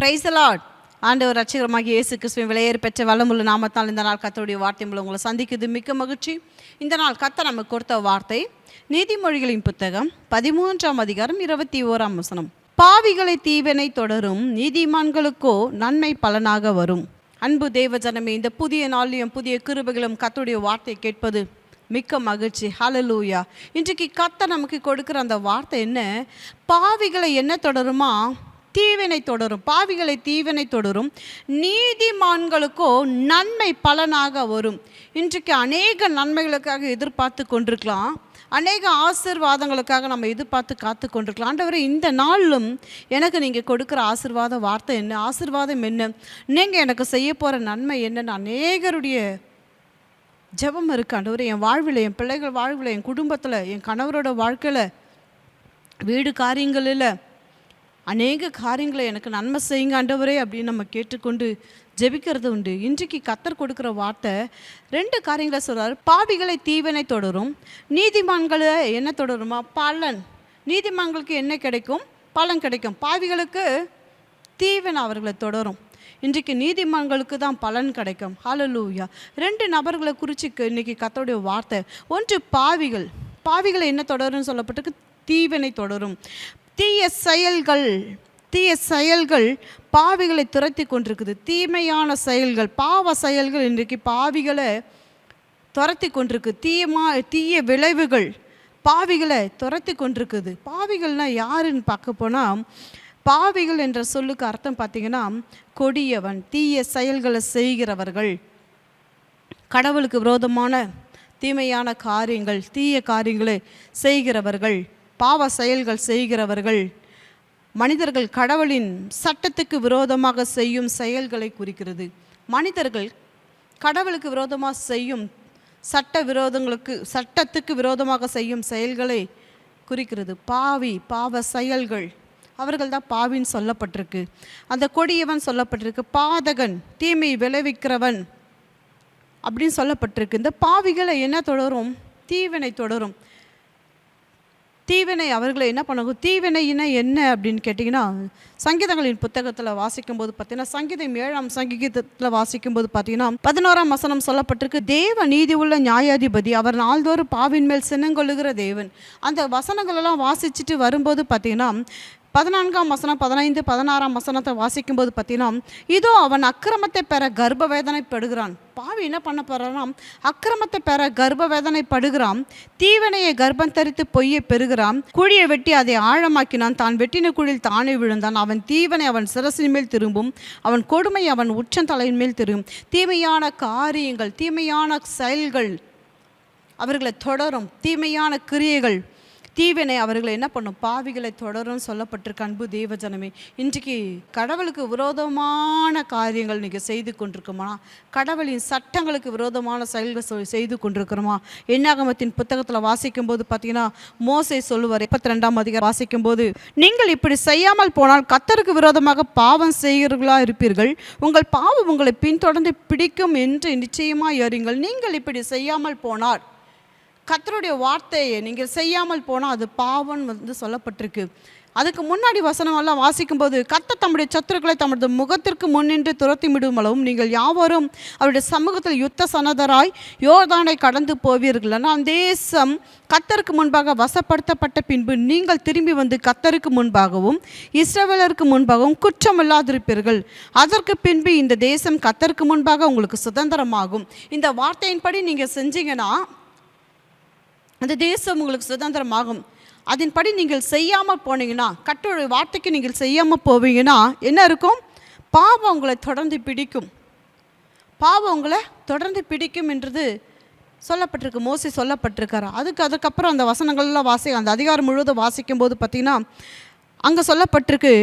Price Lord ஆண்டவர் ரட்சகரமாக இயேசு கிறிஸ்துவின் விலையேறு பெற்ற வளமுள்ள நாமத்தால் இந்த நாள் கத்தருடைய வார்த்தை மூலம் உங்களை சந்திக்குது மிக்க மகிழ்ச்சி. இந்த நாள் கத்த நமக்கு கொடுத்த வார்த்தை நீதிமொழிகளின் புத்தகம் பதிமூன்றாம் அதிகாரம் இருபத்தி ஓராம் வசனம். பாவிகளை தீவனை தொடரும் நீதிமான்களுக்கோ நன்மை பலனாக வரும். அன்பு தேவ ஜனமே இந்த புதிய நாளிலும் புதிய கிருபைகளும் கத்துடைய வார்த்தை கேட்பது மிக்க மகிழ்ச்சி. ஹலலூயா இன்றைக்கு கத்த நமக்கு கொடுக்குற அந்த வார்த்தை என்ன? பாவிகளை என்ன தொடருமா? தீவினை தொடரும் பாவிகளை தீவினை தொடரும். நீதிமான்களுக்கோ நன்மை பலனாக வரும். இன்றைக்கு அநேக நன்மைகளுக்காக எதிர்பார்த்து கொண்டிருக்கலாம். அநேக ஆசிர்வாதங்களுக்காக நம்ம எதிர்பார்த்து காத்து கொண்டிருக்கலாம். ஆண்டவரே இந்த நாளிலும் எனக்கு நீங்கள் கொடுக்குற ஆசிர்வாத வார்த்தை என்ன? ஆசிர்வாதம் என்ன? நீங்கள் எனக்கு செய்ய போகிற நன்மை என்னன்னு அநேகருடைய ஜெபம் இருக்கு. ஆண்டவர் என் வாழ்வில் என் பிள்ளைகள் வாழ்வில் என் குடும்பத்தில் என் கணவரோட வாழ்க்கையில் வீடு காரியங்களில் அநேக காரியங்களை எனக்கு நன்மை செய்யுங்க ஆண்டவரே அப்படின்னு நம்ம கேட்டுக்கொண்டு ஜெபிக்கிறது உண்டு. இன்றைக்கு கத்தர் கொடுக்குற வார்த்தை ரெண்டு காரியங்களை சொல்கிறார் பாவிகளை தீவனை தொடரும் நீதிமான்களை என்ன தொடருமா? பலன். நீதிமான்களுக்கு என்ன கிடைக்கும்? பலன் கிடைக்கும். பாவிகளுக்கு தீவன் அவர்களை தொடரும். இன்றைக்கு நீதிமான்களுக்கு தான் பலன் கிடைக்கும். ஹலலூயா ரெண்டு நபர்களை குறித்து இன்றைக்கி கத்தோடைய வார்த்தை. ஒன்று பாவிகள். பாவிகளை என்ன தொடரும்னு சொல்லப்பட்டிருக்கு? தீவனை தொடரும். தீய செயல்கள் தீய செயல்கள் பாவிகளை துரத்தி கொண்டிருக்குது. தீமையான செயல்கள் பாவ செயல்கள் இன்றைக்கு பாவிகளை துரத்தி கொண்டிருக்கு. தீயமா தீய விளைவுகள் பாவிகளை துரத்தி கொண்டிருக்குது. பாவிகள்னால் யாருன்னு பார்க்க போனால் பாவிகள் என்ற சொல்லுக்கு அர்த்தம் பார்த்தீங்கன்னா கொடியவன் தீய செயல்களை செய்கிறவர்கள். கடவுளுக்கு விரோதமான தீமையான காரியங்கள் தீய காரியங்களை செய்கிறவர்கள். பாவ செயல்கள் செய்கிறவர்கள் மனிதர்கள் கடவுளின் சட்டத்துக்கு விரோதமாக செய்யும் செயல்களை குறிக்கிறது. மனிதர்கள் கடவுளுக்கு விரோதமாக செய்யும் சட்ட விரோதங்களுக்கு சட்டத்துக்கு விரோதமாக செய்யும் செயல்களை குறிக்கிறது. பாவி பாவ செயல்கள். அவர்கள் தான் பாவின்னு சொல்லப்பட்டிருக்கு. அந்த கொடியவன் சொல்லப்பட்டிருக்கு. பாதகன் தீமை விளைவிக்கிறவன் அப்படின்னு சொல்லப்பட்டிருக்கு. இந்த பாவிகளை என்ன தொடரும்? தீவினை தொடரும். தீவினை அவர்களை என்ன பண்ணும் தீவினைனா என்ன அப்படின்னு கேட்டிங்கன்னா சங்கீதங்களின் புத்தகத்தில் வாசிக்கும்போது பார்த்தீங்கன்னா சங்கீதம் ஏழாம் சங்கீதத்தில் வாசிக்கும்போது பார்த்தீங்கன்னா பதினோராம் வசனம் சொல்லப்பட்டிருக்கு தேவ நீதி உள்ள நியாயாதிபதி அவர் நாள்தோறும் பாவின் மேல் சின்னங்கொள்ளுகிற தேவன். அந்த வசனங்களெல்லாம் வாசிச்சுட்டு வரும்போது பார்த்தீங்கன்னா பதினான்காம் வசனம் பதினைந்து பதினாறாம் வசனத்தை வாசிக்கும்போது பார்த்தீங்கன்னா இதோ அவன் அக்கிரமத்தை பெற கர்ப்ப வேதனைப்படுகிறான் பாவி என்ன பண்ண போறான்னா அக்கிரமத்தை பெற கர்ப்ப வேதனைப்படுகிறான் தீவனையை கர்ப்பம் தரித்து பொய்யை பெறுகிறான் குழியை வெட்டி அதை ஆழமாக்கினான் தான் வெட்டின குழியில் தானே விழுந்தான். அவன் தீவனை அவன் சிரசின் மேல் திரும்பும் அவன் கொடுமை அவன் உச்சந்தலையின் மேல் திரும்பும். தீமையான காரியங்கள் தீமையான செயல்கள் அவர்களை தொடரும். தீமையான கிரியைகள் தீவினை அவர்களை என்ன பண்ணும்? பாவிகளை தொடரும் சொல்லப்பட்டிருக்க அன்பு தேவஜனமே. இன்றைக்கு கடவுளுக்கு விரோதமான காரியங்கள் நீங்கள் செய்து கொண்டிருக்கோமா? கடவுளின் சட்டங்களுக்கு விரோதமான செயல்கள் செய்து கொண்டிருக்கிறோமா? என்னாகமத்தின் புத்தகத்தில் வாசிக்கும்போது பார்த்தீங்கன்னா மோசை சொல்லுவார் முப்பத்தி ரெண்டாம் அதிகாரம் வாசிக்கும்போது நீங்கள் இப்படி செய்யாமல் போனால் கத்தருக்கு விரோதமாக பாவம் செய்கிறீர்களா இருப்பீர்கள்? உங்கள் பாவம் உங்களை பின்தொடர்ந்து பிடிக்கும் என்று நிச்சயமாக அறியுங்கள். நீங்கள் இப்படி செய்யாமல் போனால் கத்தருடைய வார்த்தையை நீங்கள் செய்யாமல் போனால் அது பாவம் வந்து சொல்லப்பட்டிருக்கு. அதுக்கு முன்னாடி வசனம் எல்லாம் வாசிக்கும்போது கத்த தம்முடைய சத்துருக்களை தமது முகத்திற்கு முன்னின்று துரத்தி விடும் அளவும் நீங்கள் யாவரும் அவருடைய சமூகத்தில் யுத்த சனதராய் யோர்தானை கடந்து போவீர்கள். ஆனால் தேசம் கத்தருக்கு முன்பாக வசப்படுத்தப்பட்ட பின்பு நீங்கள் திரும்பி வந்து கத்தருக்கு முன்பாகவும் இஸ்ரவேலருக்கு முன்பாகவும் குற்றமில்லாதிருப்பீர்கள். அதற்கு பின்பு இந்த தேசம் கத்தருக்கு முன்பாக உங்களுக்கு சுதந்திரமாகும். இந்த வார்த்தையின்படி நீங்கள் செஞ்சீங்கன்னா அந்த தேசம் உங்களுக்கு சுதந்திரமாகும். அதன்படி நீங்கள் செய்யாமல் போனீங்கன்னா கட்டுரை வார்த்தைக்கு நீங்கள் செய்யாமல் போவீங்கன்னா என்ன இருக்கும்? பாவம் உங்களை தொடர்ந்து பிடிக்கும். பாவம் உங்களை தொடர்ந்து பிடிக்கும் என்றது சொல்லப்பட்டிருக்கு மோசி சொல்லப்பட்டிருக்காரு. அதுக்கு அதுக்கப்புறம் அந்த வசனங்கள்லாம் வாசி அந்த அதிகாரம் முழுவதும் வாசிக்கும்போது பார்த்திங்கன்னா அங்கே சொல்லப்பட்டிருக்கு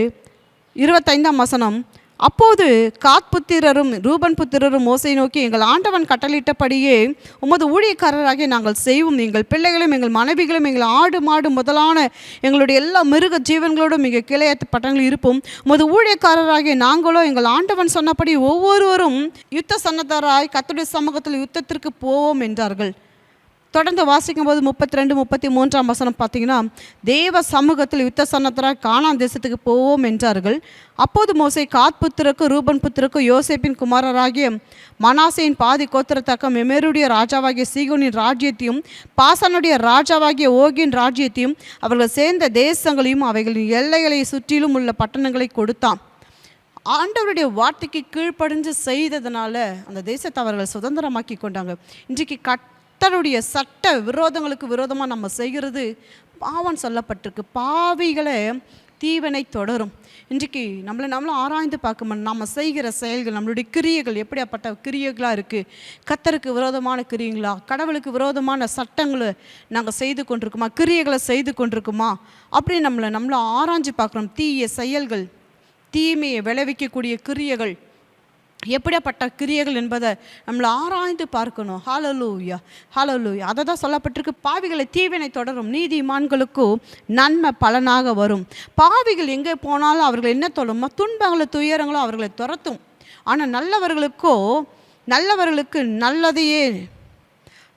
இருபத்தைந்தாம் வசனம் அப்போது காத் புத்திரரும் ரூபன் புத்திரரும் மோசை நோக்கி எங்கள் ஆண்டவன் கட்டளிட்டபடியே உமது ஊழியக்காரராகிய நாங்கள் செய்வோம். எங்கள் பிள்ளைகளும் எங்கள் மனைவிகளும் எங்கள் ஆடு மாடு முதலான எங்களுடைய எல்லா மிருக ஜீவன்களோடும் இங்கே கிளையத்து பட்டங்கள் இருப்போம். உமது ஊழியக்காரராகிய நாங்களோ எங்கள் ஆண்டவன் சொன்னபடி ஒவ்வொருவரும் யுத்த சன்னதராய் கத்துடைய சமூகத்தில் யுத்தத்திற்கு போவோம் என்றார்கள். தொடர்ந்து வாசிக்கும் போது முப்பத்தி ரெண்டு முப்பத்தி மூன்றாம் வசனம் பார்த்தீங்கன்னா தேவ சமூகத்தில் யுத்த சன்னத்தராக காணாம் தேசத்துக்கு போவோம் என்றார்கள். அப்போது மோசை காத் புத்திரக்கு ரூபன் புத்திரக்கு யோசேப்பின் குமாரராகிய மனாசையின் பாதி கோத்திரத்தக்க மெமேருடைய ராஜாவாகிய சீகோனின் ராஜ்யத்தையும் பாசனுடைய ராஜாவாகிய ஓகின் ராஜ்யத்தையும் அவர்கள் சேர்ந்த தேசங்களையும் அவைகளின் எல்லைகளை சுற்றிலும் உள்ள பட்டணங்களை கொடுத்தான். ஆண்டவருடைய வார்த்தைக்கு கீழ்ப்படிஞ்சு செய்ததுனால அந்த தேசத்தை அவர்கள் சுதந்திரமாக்கி கொண்டாங்க. இன்றைக்கு கட் கர்த்தருடைய சட்ட விரோதங்களுக்கு விரோதமாக நம்ம செய்கிறது பாவம் சொல்லப்பட்டிருக்கு. பாவிகளை தீவனை தொடரும். இன்றைக்கு நம்மளை நம்மளும் ஆராய்ந்து பார்க்கணும் நம்ம செய்கிற செயல்கள் நம்மளுடைய கிரியைகள் எப்படியாப்பட்ட கிரியைகளாக இருக்குது கத்தருக்கு விரோதமான கிரியங்களா? கடவுளுக்கு விரோதமான சட்டங்களை நாங்கள் செய்து கொண்டிருக்குமா? கிரியைகளை செய்து கொண்டிருக்குமா? அப்படி நம்மளை நம்மளும் ஆராய்ஞ்சு பார்க்குறோம். தீய செயல்கள் தீமையை விளைவிக்கக்கூடிய கிரியைகள் எப்படியாப்பட்ட கிரியைகள் என்பதை நம்மளை ஆராய்ந்து பார்க்கணும். ஹாலலூயா ஹாலலூயா அதை தான் சொல்லப்பட்டிருக்கு. பாவிகளை தீவினை தொடரும். நீதிமான்களுக்கும் நன்மை பலனாக வரும். பாவிகள் எங்கே போனாலும் அவர்கள் என்ன தொழுமோ துன்பங்களும் துயரங்களும் அவர்களை துரத்தும். ஆனால் நல்லவர்களுக்கோ நல்லவர்களுக்கு நல்லதையே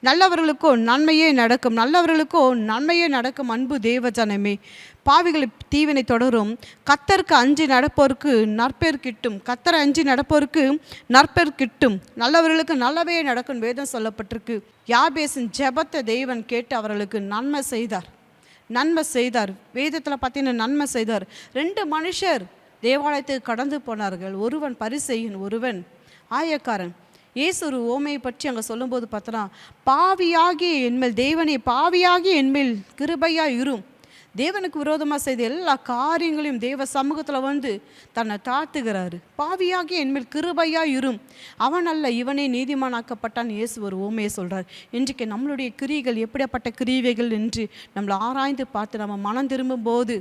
நல்லவர்களுக்கோ நன்மையே நடக்கும். நல்லவர்களுக்கோ நன்மையே நடக்கும் அன்பு தேவஜனமே. பாவிகளை தீவினை தொடரும். கத்தருக்கு அஞ்சு நடப்போருக்கு நற்பேர் கிட்டும். கத்தரை அஞ்சு நடப்போருக்கு நற்பேர் கிட்டும். நல்லவர்களுக்கு நல்லவே நடக்கும் வேதம் சொல்லப்பட்டிருக்கு. யாபேசின் ஜெபத்தை தெய்வன் கேட்டு அவர்களுக்கு நன்மை செய்தார். நன்மை செய்தார். வேதத்தில் பார்த்தீங்கன்னா நன்மை செய்தார். ரெண்டு மனுஷர் தேவாலயத்துக்கு கடந்து போனார்கள். ஒருவன் பரிசெய்யன் ஒருவன் ஆயக்காரன். இயேசு ஒரு ஓமையை பற்றி அங்கே சொல்லும்போது பார்த்தோன்னா பாவியாகிய என்மேல் தேவனே பாவியாகிய என்மேல் கிருபையாக இரும். தேவனுக்கு விரோதமாக செய்த எல்லா காரியங்களையும் தேவ சமூகத்தில் வந்து தன்னை தாழ்த்துகிறாரு. பாவியாகிய என்மேல் கிருபையாக இரும். அவன் அல்ல இவனே நீதிமானாக்கப்பட்டான். இயேசு ஒரு ஓமையை சொல்கிறார் இன்றைக்கு நம்மளுடைய கிரியைகள் எப்படியாப்பட்ட கிரியைகள் என்று நம்மளை ஆராய்ந்து பார்த்து நம்ம மனம் திரும்பும் போது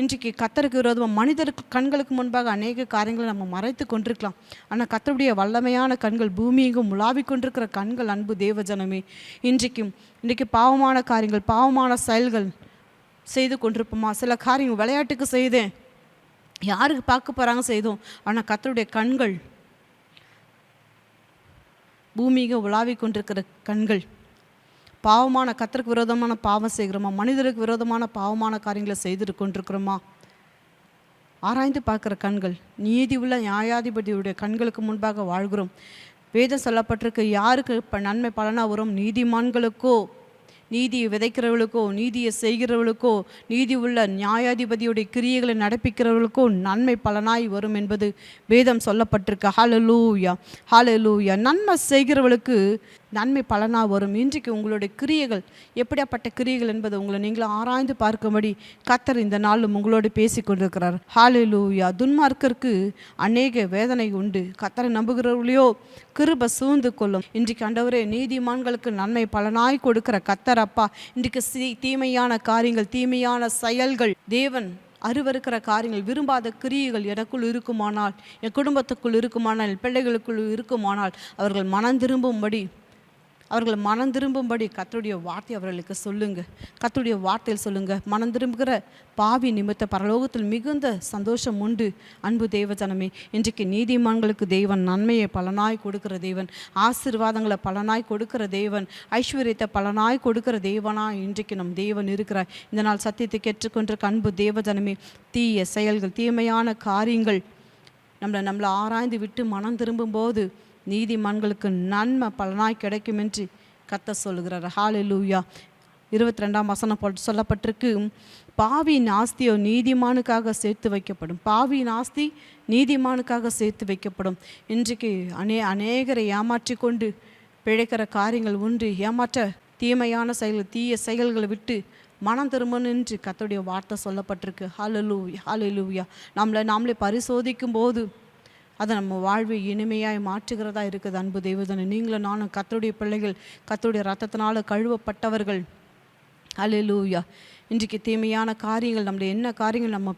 இன்றைக்கு கத்தருக்கு விரோதமாக மனிதருக்கு கண்களுக்கு முன்பாக அநேக காரியங்களை நம்ம மறைத்து கொண்டிருக்கலாம். ஆனால் கத்தருடைய வல்லமையான கண்கள் பூமியெங்கும் உலாவிக் கொண்டிருக்கிற கண்கள் அன்பு தேவஜனமே. இன்றைக்கும் இன்றைக்கு பாவமான காரியங்கள் பாவமான செயல்கள் செய்து கொண்டிருப்போமா? சில காரியங்கள் விளையாட்டுக்கு செய்தேன். யாருக்கு பார்க்க போகிறாங்க செய்தோம் ஆனால் கத்தருடைய கண்கள் பூமியை உலாவிக் கொண்டிருக்கிற கண்கள் பாவமான கத்தருக்கு விரோதமான பாவம் செய்கிறோமா? மனிதருக்கு விரோதமான பாவமான காரியங்களை செய்து கொண்டிருக்கிறோமா? ஆராய்ந்து பார்க்குற கண்கள் நீதி உள்ள நியாயாதிபதியுடைய கண்களுக்கு முன்பாக வாழ்கிறோம். வேதம் சொல்லப்பட்டிருக்கு யாருக்கு இப்போ நன்மை பலனாக வரும்? நீதிமான்களுக்கோ நீதியை விதைக்கிறவர்களுக்கோ நீதியை செய்கிறவர்களுக்கோ நீதி உள்ள நியாயாதிபதியுடைய கிரியைகளை நடப்பிக்கிறவர்களுக்கோ நன்மை பலனாய் வரும் என்பது வேதம் சொல்லப்பட்டிருக்கு. ஹalleluya ஹalleluya நன்மை செய்கிறவர்களுக்கு நன்மை பலனாக வரும். இன்றைக்கு உங்களுடைய கிரியைகள் எப்படியாப்பட்ட கிரியைகள் என்பது உங்களை நீங்களும் ஆராய்ந்து பார்க்கும்படி கத்தர் இந்த நாளும் உங்களோடு பேசி கொண்டிருக்கிறார். ஹாலிலூயா துன்மார்க்கருக்கு அநேக வேதனை உண்டு. கத்தரை நம்புகிறவர்களையோ கிருப சூழ்ந்து கொள்ளும். இன்றைக்கு அண்டவரே நீதிமான்களுக்கு நன்மை பலனாய் கொடுக்கிற கத்தர் அப்பா. இன்றைக்கு தீமையான காரியங்கள் தீமையான செயல்கள் தேவன் அருவருக்கிற காரியங்கள் விரும்பாத கிரியைகள் எனக்குள் இருக்குமானால் என் குடும்பத்துக்குள் இருக்குமானால் என் பிள்ளைகளுக்குள் இருக்குமானால் அவர்கள் மனம் திரும்பும்படி அவர்கள் மனம் திரும்பும்படி கத்தருடைய வார்த்தை அவர்களுக்கு சொல்லுங்க. கத்தருடைய வார்த்தையில் சொல்லுங்க. மனம் திரும்புகிற பாவி நிமித்த பரலோகத்தில் மிகுந்த சந்தோஷம் உண்டு. அன்பு தேவஜனமே இன்றைக்கு நீதிமான்களுக்கு தேவன் நன்மையை பலனாய் கொடுக்கிற தேவன். ஆசீர்வாதங்களை பலனாய் கொடுக்கிற தேவன். ஐஸ்வர்யத்தை பலனாய் கொடுக்கிற தேவனா இன்றைக்கு நம் தேவன் இருக்கிறார். இந்த நாள் சத்தியத்தை கேட்டுக்கொண்டிருக்க அன்பு தேவஜனமே தீய செயல்கள் தீமையான காரியங்கள் நம்மளை நம்மளை ஆராய்ந்து விட்டு மனம் திரும்பும்போது நீதிமான்களுக்கு நன்மை பலனாய் கிடைக்கும் என்று கத்த சொல்லுகிறார். ஹalleluya இருபத்தி ரெண்டாம் வசனம் போட்டு சொல்லப்பட்டிருக்கு. பாவியின் ஆஸ்தியோ நீதிமானுக்காக சேர்த்து வைக்கப்படும். பாவியின் ஆஸ்தி நீதிமானுக்காக சேர்த்து வைக்கப்படும். இன்றைக்கு அநே அநேகரை ஏமாற்றி கொண்டு பிழைக்கிற காரியங்கள் உண்டு ஏமாற்ற தீமையான செயல்கள் தீய செயல்களை விட்டு மனம் திரும்பணும் என்று கத்தோடைய வார்த்தை சொல்லப்பட்டிருக்கு. ஹalleluya ஹalleluya நம்மளை நாமளே பரிசோதிக்கும் போது அது நம்ம வாழ்வை இனிமையாய் மாற்றுகிறதா இருக்குது அன்பு தெய்வதனை நீங்களும் நானும் கத்தருடைய பிள்ளைகள் கத்தருடைய ரத்தத்தினால் கழுவப்பட்டவர்கள். அலிலூயா இன்றைக்கு தீமையான காரியங்கள் நம்முடைய என்ன காரியங்கள் நம்ம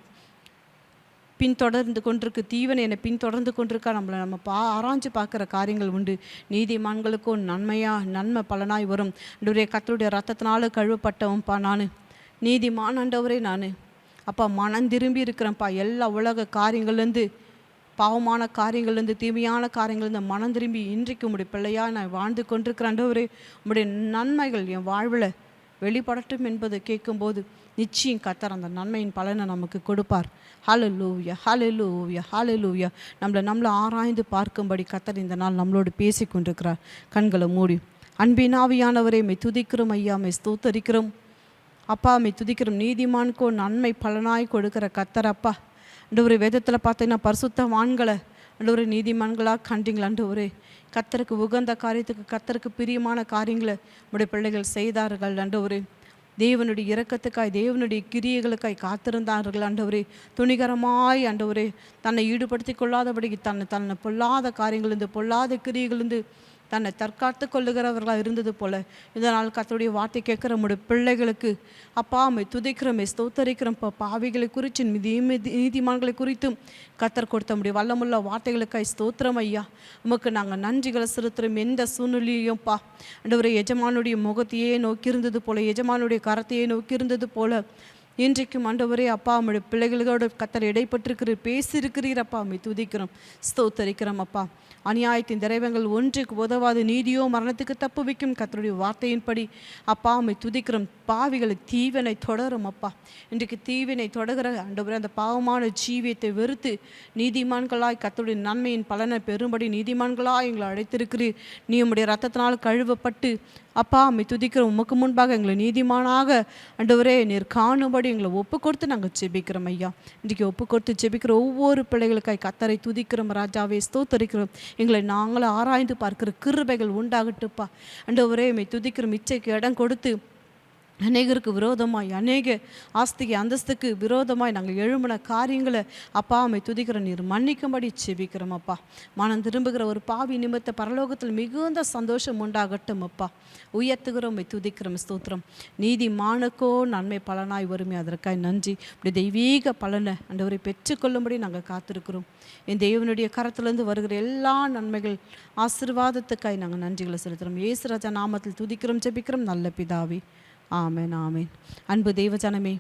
பின்தொடர்ந்து கொண்டிருக்கு தீவனை என்னை பின்தொடர்ந்து கொண்டிருக்கா நம்மளை நம்ம பா ஆராய்ஞ்சு பார்க்குற காரியங்கள் உண்டு. நீதிமான்களுக்கும் நன்மையாக நன்மை பலனாய் வரும். ஆண்டவரே கத்தருடைய ரத்தத்தினால கழுவப்பட்டவன்ப்பா நான். நீதிமான் ஆண்டவரே நான். அப்பா மனம் திரும்பி இருக்கிறேன்ப்பா. எல்லா உலக காரியங்கள்லேருந்து பாவமான காரியங்கள்லேருந்து தீமையான காரியங்கள்லேருந்து மனம் திரும்பி இன்றைக்கு உடைய பிள்ளையாக நான் வாழ்ந்து கொண்டிருக்கிற உடைய நன்மைகள் என் வாழ்வில் வெளிப்படட்டும் என்பது கேட்கும்போது நிச்சயம் கத்தர் அந்த நன்மையின் பலனை நமக்கு கொடுப்பார். ஹalleluya ஹalleluya ஹalleluya நம்மளை நம்மளை ஆராய்ந்து பார்க்கும்படி கத்தர் இந்த நாள் நம்மளோடு பேசி கொண்டிருக்கிறார். கண்களை மூடி. அன்பினாவியானவரை மை துதிக்கிறோம் ஐயா மை ஸ்தோத்தரிக்கிறோம். அப்பா மை துதிக்கிறோம். நீதிமான்கோ நன்மை பலனாய் கொடுக்கிற கத்தர் அப்பா. ஒரு வேதத்தில் பார்த்தீங்கன்னா பரிசுத்த வான்களை ஒரு நீதிமான்களாக கண்டிங்களாண்டு ஒரு கத்தருக்கு உகந்த காரியத்துக்கு கத்தருக்கு பிரியமான காரியங்களை உடைய பிள்ளைகள் செய்தார்கள் ஒரு தேவனுடைய இரக்கத்துக்காய் தேவனுடைய கிரியைகளுக்காய் காத்திருந்தார்கள் ஆண்டவரே துணிகரமாய் ஆண்டவரே தன்னை ஈடுபடுத்தி கொள்ளாதபடிக்கு தன்னை தன்னை பொல்லாத காரியங்களிலிருந்து பொல்லாத கிரியைகளிலிருந்து தன்னை தற்காத்து கொள்ளுகிறவர்களாக இருந்தது போல. இதனால் கத்தோடைய வார்த்தை கேட்குற நம்முடைய பிள்ளைகளுக்கு அப்பா அம்மை துதிக்கிறோமே ஸ்தோத்தரிக்கிறோம் இப்போ பாவிகளை குறித்து நிதி நீதிமான்களை குறித்தும் கத்தர் கொடுத்த முடிய வல்லமுள்ள வார்த்தைகளுக்காய் ஸ்தோத்திரம் ஐயா. உமக்கு நாங்கள் நன்றிகளை செலுத்துகிறோம் எந்த சூழ்நிலையும்ப்பா ஒரு எஜமானுடைய முகத்தையே நோக்கி இருந்தது போல எஜமானுடைய கரத்தையே நோக்கி இருந்தது போல இன்றைக்கும் ஆண்டவரே அப்பா நம்முடைய பிள்ளைகளோட கத்தர் இடைப்பட்டிருக்கிற பேசியிருக்கிறீர் அப்பா. அம்மை துதிக்கிறோம் ஸ்தோத்தரிக்கிறோம் அப்பா. அநியாயத்தின் திரைவங்கள் ஒன்றுக்கு உதவாது நீதியோ மரணத்துக்கு தப்பு வைக்கும் கத்தருடைய வார்த்தையின்படி அப்பா அம்மை துதிக்கிறோம். பாவிகளை தீவனை தொடரும் அப்பா. இன்றைக்கு தீவினை தொடர்கிற ஆண்டவரே அந்த பாவமான ஜீவியத்தை வெறுத்து நீதிமான்களாய் கத்தருடைய நன்மையின் பலனை பெறும்படி நீதிமான்களாய் எங்களை அழைத்திருக்கிறீர். நீ உம்முடைய ரத்தத்தினால் கழுவப்பட்டு அப்பா அம்மை துதிக்கிற உமக்கு முன்பாக எங்களை நீதிமானாக ஆண்டவரே நீர் காணும்படி எங்களை ஒப்பு கொடுத்து நாங்கள் ஜெபிக்கிறோம் ஐயா. இன்றைக்கி ஒப்பு கொடுத்து ஜெபிக்கிற ஒவ்வொரு பிள்ளைகளுக்காய் கத்தரை துதிக்கிறோம் ராஜாவே ஸ்தோத்தரிக்கிறோம். எங்களை நாங்களும் ஆராய்ந்து பார்க்கிற கிருபைகள் உண்டாகட்டுப்பா. ஆண்டவரே மை துதிக்கிற மிச்சைக்கு இடம் கொடுத்து அநேகருக்கு விரோதமாய் அநேக ஆஸ்திக்கு அந்தஸ்துக்கு விரோதமாய் நாங்கள் எழும்பின காரியங்களை அப்பா அம்மை துதிக்கிற நீர் மன்னிக்கும்படி செபிக்கிறோம் அப்பா. மனம் திரும்புகிற ஒரு பாவி நிமித்த பரலோகத்தில் மிகுந்த சந்தோஷம் உண்டாகட்டும் அப்பா. உயர்த்துகிறோம் துதிக்கிறோம் ஸ்தோத்திரம். நீதி மானுக்கோ நன்மை பலனாய் வருமே அதற்காய் நன்றி. இப்படி தெய்வீக பலனை அண்டவரை பெற்றுக்கொள்ளும்படி நாங்கள் காத்திருக்கிறோம். என் தேவனுடைய கரத்திலிருந்து வருகிற எல்லா நன்மைகள் ஆசிர்வாதத்துக்காய் நாங்கள் நன்றிகளை செலுத்துகிறோம். ஏசுராஜா நாமத்தில் துதிக்கிறோம் ஜெபிக்கிறோம் நல்ல பிதாவி. ஆமேன் ஆமேன். அன்பு தெய்வஜனமே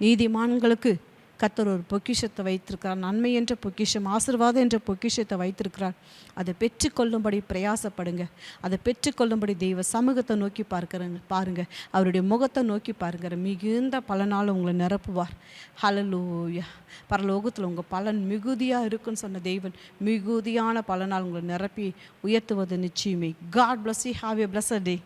நீதிமான்களுக்கு கத்தர் ஒரு பொக்கிஷத்தை வைத்திருக்கிறார். நன்மை என்ற பொக்கிஷம் ஆசீர்வாதம் என்ற பொக்கிஷத்தை வைத்திருக்கிறார். அதை பெற்றுக்கொள்ளும்படி பிரயாசப்படுங்க. அதை பெற்றுக்கொள்ளும்படி தெய்வ சமூகத்தை நோக்கி பார்க்குறங்க பாருங்க. அவருடைய முகத்தை நோக்கி பாருங்க. மிகுந்த பலனால் உங்களை நிரப்புவார். ஹலலூயா பரலோகத்தில் உங்கள் பலன் மிகுதியாக இருக்குன்னு சொன்ன தெய்வன் மிகுதியான பலனால் உங்களை நிரப்பி உயர்த்துவது நிச்சயமே. God bless you have a bless day